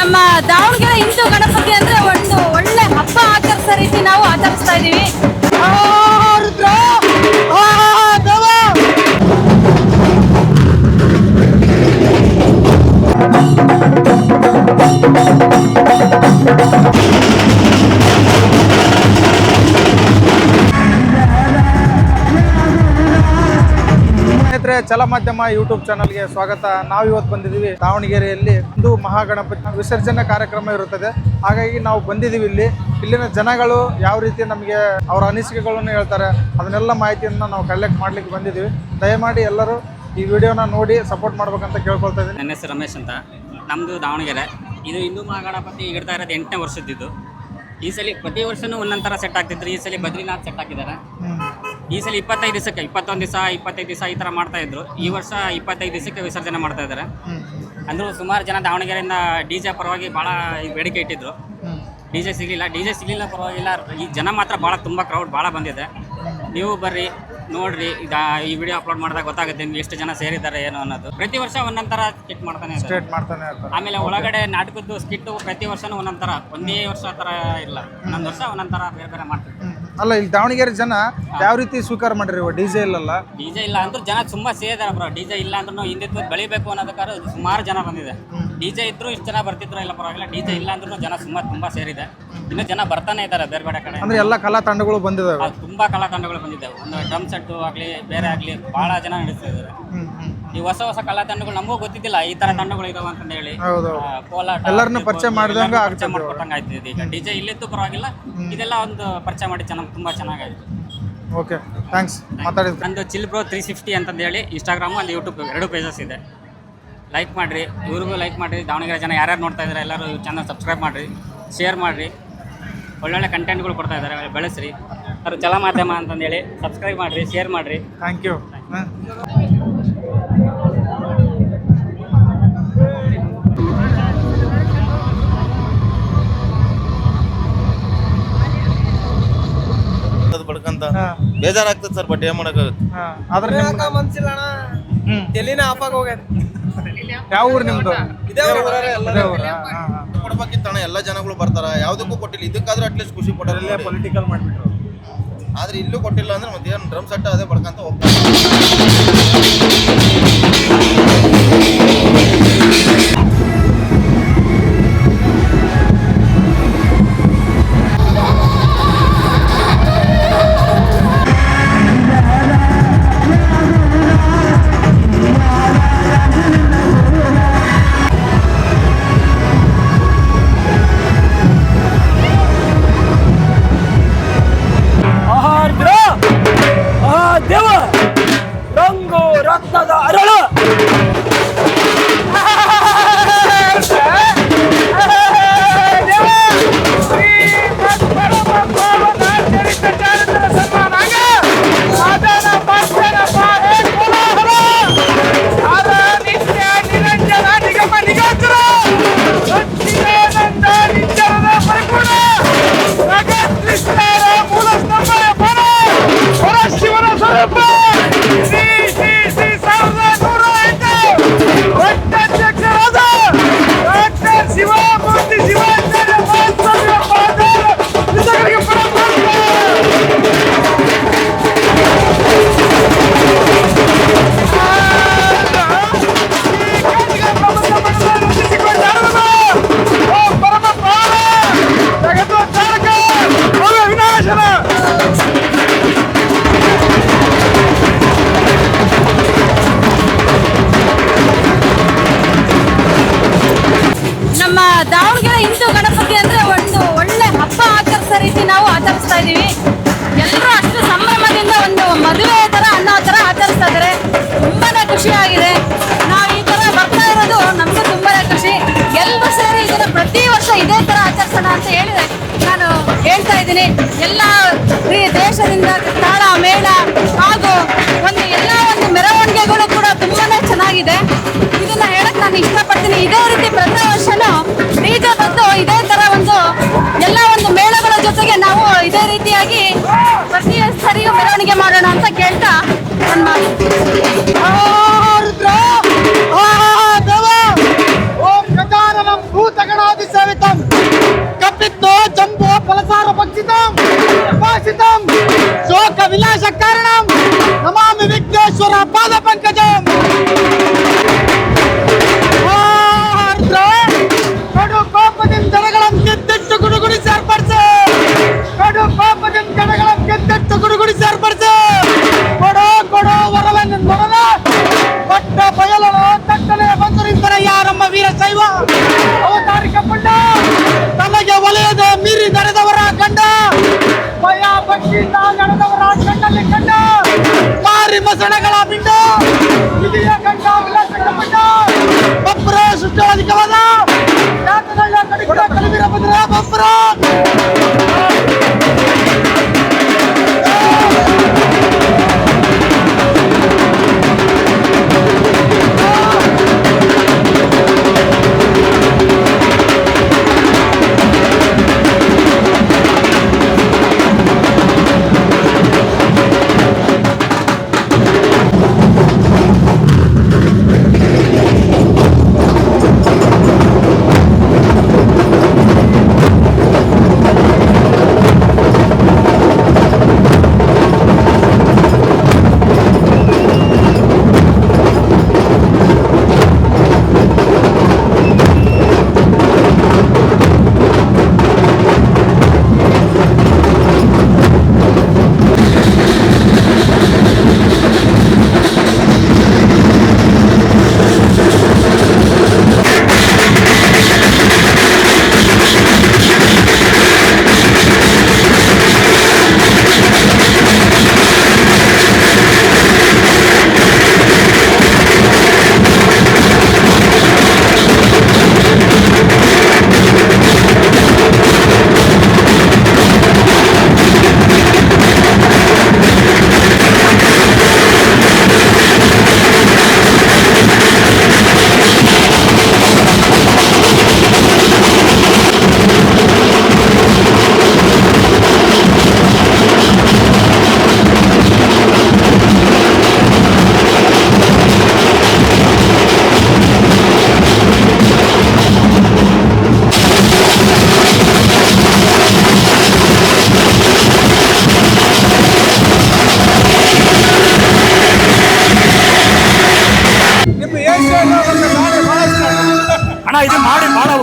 ನಮ್ಮ ದಾವಣಗೆರೆ ಹಿಂದೂ ಗಣಪತಿ ಅಂದ್ರೆ ಒಂದು ಒಳ್ಳೆ ಹಬ್ಬ ಆಚರಿಸೋ ರೀತಿ ನಾವು ಆಚರಿಸ್ತಾ ಇದೀವಿ ಸ್ನೇಹಿತರೆ ಚಲ ಮಾಧ್ಯಮ ಯೂಟ್ಯೂಬ್ ಚಾನಲ್ಗೆ ಸ್ವಾಗತ. ನಾವು ಇವತ್ತು ಬಂದಿದ್ದೀವಿ ದಾವಣಗೆರೆಯಲ್ಲಿ ಹಿಂದೂ ಮಹಾಗಣಪತಿ ವಿಸರ್ಜನೆ ಕಾರ್ಯಕ್ರಮ ಇರುತ್ತದೆ. ಹಾಗಾಗಿ ನಾವು ಬಂದಿದ್ದೀವಿ ಇಲ್ಲಿ. ಇಲ್ಲಿನ ಜನಗಳು ಯಾವ ರೀತಿ ನಮಗೆ ಅವರ ಅನಿಸಿಕೆಗಳನ್ನು ಹೇಳ್ತಾರೆ ಅದನ್ನೆಲ್ಲ ಮಾಹಿತಿಯನ್ನು ನಾವು ಕಲೆಕ್ಟ್ ಮಾಡ್ಲಿಕ್ಕೆ ಬಂದಿದ್ದೀವಿ. ದಯಮಾಡಿ ಎಲ್ಲರೂ ಈ ವಿಡಿಯೋನ ನೋಡಿ ಸಪೋರ್ಟ್ ಮಾಡ್ಬೇಕಂತ ಕೇಳ್ಕೊಳ್ತಾ ಇದ್ದೀನಿ. ನನ್ನ ಹೆಸರು ರಮೇಶ್ ಅಂತ. ನಮ್ಮದು ದಾವಣಗೆರೆ. ಇದು ಹಿಂದೂ ಮಹಾಗಣಪತಿ ಇಡ್ತಾ ಇರೋದು ಎಂಟನೇ ವರ್ಷದಿದ್ದು ಈ ಸಲ ಪ್ರತಿ ವರ್ಷನೂ ಒಂದೊಂದು ಥರ ಸೆಟ್ ಆಗ್ತಿದ್ರು. ಈ ಸಲ ಬದ್ರಿನಾಥ್ ಸೆಟ್ ಹಾಕಿದ್ದಾರೆ. ಈ ಸಲ ಇಪ್ಪತ್ತೈದು ದಿವಸಕ್ಕೆ ಇಪ್ಪತ್ತೊಂದು ದಿವಸ ಇಪ್ಪತ್ತೈದು ದಿವಸ ಈ ಥರ ಮಾಡ್ತಾ ಇದ್ರು. ಈ ವರ್ಷ ಇಪ್ಪತ್ತೈದು ದಿವಸಕ್ಕೆ ವಿಸರ್ಜನೆ ಮಾಡ್ತಾ ಇದ್ದಾರೆ ಅಂದರೂ ಸುಮಾರು ಜನ ದಾವಣಗೆರೆಯಿಂದ ಡಿ ಜೆ ಪರವಾಗಿ ಭಾಳ ಬೇಡಿಕೆ ಇಟ್ಟಿದ್ರು. ಡಿ ಜೆ ಸಿಗಲಿಲ್ಲ ಡಿ ಜೆ ಸಿಗಲಿಲ್ಲ ಪರವಾಗಿಲ್ಲ. ಈ ಜನ ಮಾತ್ರ ಭಾಳ ತುಂಬ ಕ್ರೌಡ್ ಭಾಳ ಬಂದಿದೆ. ನೀವು ಬರ್ರಿ ನೋಡ್ರಿ ಈಗ ಈ ವಿಡಿಯೋ ಅಪ್ಲೋಡ್ ಮಾಡಿದಾಗ ಗೊತ್ತಾಗುತ್ತೆ ನಿಮ್ಗೆ ಎಷ್ಟು ಜನ ಸೇರಿದ್ದಾರೆ ಏನು ಅನ್ನೋದು. ಪ್ರತಿ ವರ್ಷ ಒಂದೊಂದು ಥರ ಸ್ಕಿಟ್ ಮಾಡ್ತಾನೆ ಸ್ಟ್ರೇಟ್ ಮಾಡ್ತಾನೆ ಇರ್ತಾರೆ. ಆಮೇಲೆ ಒಳಗಡೆ ನಾಟಕದ್ದು ಸ್ಕಿಟ್ಟು ಪ್ರತಿ ವರ್ಷನೂ ಒಂದೊಂದು ಥರ ಒಂದೇ ವರ್ಷ ಥರ ಇಲ್ಲ. ಒಂದೊಂದು ವರ್ಷ ಒಂದೊಂದು ಥರ ಬೇರೆ ಬೇರೆ ಮಾಡ್ತೀವಿ ಅಲ್ಲ ಇಲ್ಲಿ ದಾವಣಗೆರೆ ಜನ ಯಾವ ರೀತಿ ಸ್ವೀಕಾರ ಮಾಡಿರಿ ಡಿಜೆ ಇಲ್ಲ ಅಲ್ಲ ಡಿಜೆ ಇಲ್ಲ ಅಂದ್ರೆ ಜನ ತುಂಬಾ ಸೇರಿದಾರೆ ಬ್ರೋ ಡಿಜೆ ಇಲ್ಲ ಅಂದ್ರೆ ನಾವು ಹಿಂದೆ ಬೆಳಿಬೇಕು ಅನ್ನೋದಕ್ಕಾದ್ರೆ ಸುಮಾರು ಜನ ಬಂದಿದೆ. ಡಿಜೆ ಇದ್ರು ಇಷ್ಟು ಜನ ಬರ್ತಿದ್ರು ಇಲ್ಲ ಪರವಾಗಿಲ್ಲ. ಡಿಜೆ ಇಲ್ಲ ಅಂದ್ರೂ ಜನ ತುಂಬಾ ತುಂಬಾ ಸೇರಿದೆ. ಇನ್ನು ಜನ ಬರ್ತಾನೆ ಇದ್ದಾರೆ ಬೇರೆ ಬೇರೆ ಕಡೆ. ಅಂದ್ರೆ ಎಲ್ಲ ಕಲಾ ತಂಡಗಳು ಬಂದಿದ್ದಾವೆ ಅದು ತುಂಬಾ ಕಲಾ ತಂಡಗಳು ಬಂದಿದೆ ಒಂದು ಡ್ರಮ್ ಸೆಟ್ ಆಗಲಿ ಬೇರೆ ಆಗಲಿ ಬಹಳ ಜನ ನಡೆಸ್ತಾ ಇದ್ದಾರೆ. ಈ ಹೊಸ ಹೊಸ ಕಲಾ ತಂಡಗಳು ನಮಗೂ ಗೊತ್ತಿದ್ದಿಲ್ಲ ಈ ತರ ತಂಡಗಳು ಇದಾವ ಅಂತ ಹೇಳಿ. ಹೌದು ಆ, ಕೋಲಾಟ ಎಲ್ಲರನ್ನೂ ಆಗಿರ್ಬೋದು, ಪರಿಚಯ ಮಾಡಿದಂಗ ಎಲ್ಲರನ್ನೂ ಆಗ್ತದೆ ಪರಿಚಯ ಮಾಡ್ಕೊಟ್ಟಂಗೆ ಆಯ್ತು ಈಗ. ಡಿಜೆ ಇಲ್ಲಿದ್ದು ಪರವಾಗಿಲ್ಲ. ಇದೆಲ್ಲ ಒಂದು ಪರಿಚಯ ಮಾಡಿ ಚೆನ್ನಾಗಿ ತುಂಬಾ ಚೆನ್ನಾಗಾಯ್ತು. Okay thanks. ಮಾತಾಡಿದ್ರಿ. ನಂದು ಚಿಲ್ ಬ್ರೋ ತ್ರೀ ಫಿಫ್ಟಿ ಅಂತಂದು ಹೇಳಿ ಇನ್ಸ್ಟಾಗ್ರಾಮು ಅಲ್ಲಿ ಯೂಟ್ಯೂಬ್ ಎರಡು ಪೇಜಸ್ ಇದೆ. ಲೈಕ್ ಮಾಡಿರಿ ಇವ್ರಿಗೂ ಲೈಕ್ ಮಾಡಿರಿ ದಾವಣಗೆರೆ ಜನ ಯಾರ್ಯಾರು ನೋಡ್ತಾ ಇದ್ದಾರೆ ಎಲ್ಲರೂ ಚಾನಲ್ ಸಬ್ಸ್ಕ್ರೈಬ್ ಮಾಡಿರಿ ಶೇರ್ ಮಾಡಿರಿ. ಒಳ್ಳೊಳ್ಳೆ ಕಂಟೆಂಟ್ಗಳು ಕೊಡ್ತಾ ಇದ್ದಾರೆ ಬೆಳೆಸ್ರಿ. ಅವರು ಚಲ ಮಾಧ್ಯಮ ಅಂತಂದೇಳಿ ಸಬ್ಸ್ಕ್ರೈಬ್ ಮಾಡಿರಿ ಶೇರ್ ಮಾಡಿರಿ. ಥ್ಯಾಂಕ್ ಯು ಬೇಜಾರಾಗ್ತದೆ ಸರ್ ಬಟ್ ಏನ್ ಮಾಡಕ್ಕಾಗುತ್ತೆ? ಆದ್ರೆ ನಿಮ್ಗೆ ಮನ್ಸಿಲ್ಲ ಅಣ್ಣ ಹ್ಮ್. ತಲೆನ ಆಫ್ ಆಗಿ ಹೋಗ್ಯದ ಯಾವ ಊರು ನಿಮ್ದು? ಇದೇ ಊರು. ಇದೇ ಊರಾ? ಹಾ, ಹಾ. ಕೊಡ್ಬೇಕಿತ್ತಣ್ಣ ಎಲ್ಲ ಜನಗಳು ಬರ್ತಾರ ಯಾವ್ದಕ್ಕೂ ಕೊಟ್ಟಿಲ್ಲ. ಇದಕ್ಕಾದ್ರೂ ಅಟ್ಲೀಸ್ಟ್ ಖುಷಿ ಪಡೋರಲ್ಲೇ ಪೊಲಿಟಿಕಲ್ ಮಾಡ್ಬಿಟ್ರು. ಆದ್ರೆ ಇಲ್ಲೂ ಕೊಟ್ಟಿಲ್ಲ ಅಂದ್ರೆ ಮತ್ತೆ ಏನ್ ಡ್ರಮ್ ಸೆಟ್ ಅದೇ ಬಡ್ಕಂತ ಹೋಗ್ತಾರೆ. ಹಿಂದೂ ಗಣಪತಿ ಅಂದ್ರೆ ಒಂದು ಒಳ್ಳೆ ಹಬ್ಬ ಆಚರಿಸೋ ರೀತಿ ನಾವು ಆಚರಿಸ್ತಾ ಇದೀವಿ ಎಲ್ಲರೂ ಅಷ್ಟು ಸಂಭ್ರಮದಿಂದ ಒಂದು ಮದುವೆ ತರ ಅನ್ನೋ ತರ ಆಚರಿಸ್ತಾ ಇದಾರೆ ತುಂಬಾನೇ ಆಗಿದೆ. ನಾವು ಈ ತರ ಬರ್ತಾ ಇರೋದು ನಮಗೂ ತುಂಬಾನೇ ಖುಷಿ. ಎಲ್ಲರೂ ಸೇರಿ ಇದನ್ನ ಪ್ರತಿ ವರ್ಷ ಇದೇ ತರ ಆಚರಿಸೋಣ ಅಂತ ಹೇಳಿದ್ರೆ ನಾನು ಹೇಳ್ತಾ ಇದ್ದೀನಿ. ಎಲ್ಲ ದೇಶದಿಂದ ತಾಳ, ಮೇಳ ಹಾಗೂ ಒಂದು ಎಲ್ಲ ಒಂದು ಮೆರವಣಿಗೆಗಳು ಕೂಡ ತುಂಬಾನೇ ಚೆನ್ನಾಗಿದೆ. ಇದನ್ನ ಹೇಳಕ್ ನಾನು ಇಷ್ಟಪಡ್ತೀನಿ. ಇದೇ ಇದೇ ರೀತಿಯಾಗಿ ಪ್ರತಿ ಸರಿಯೂ ಮೆರವಣಿಗೆ ಮಾಡೋಣ ಅಂತ ಕೇಳ್ತಾ ನನ್ನ ಮಾತು. ಮಾರಿ ಮೊಸಳೆಗಳ ಬಿಂಡು ಬಬ್ರ ಸುಷ್ಟವಾದ ಕಲಿಬಿರ ಬಂದ್ರ ಬಬ್ರ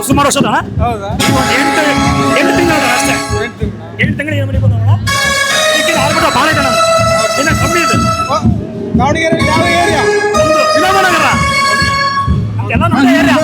ಸುಮಾರು ವರ್ಷ ಹೌದಾ? ಎಂಟು ಎಂಟು ತಿಂಗಳು ಅಷ್ಟೇ. ಎಂಟು ತಿಂಗಳ? ಏನು ಮನೆಗೆ ಬಂದವಣ ಈಗ ಆರ್ಬಿಟ್ಟು ಕಮ್ಮಿ ಇದೆ. ದಾವಣಗೆರೆ ಯಾವ ಏರಿಯಾ ಏರಿಯಾ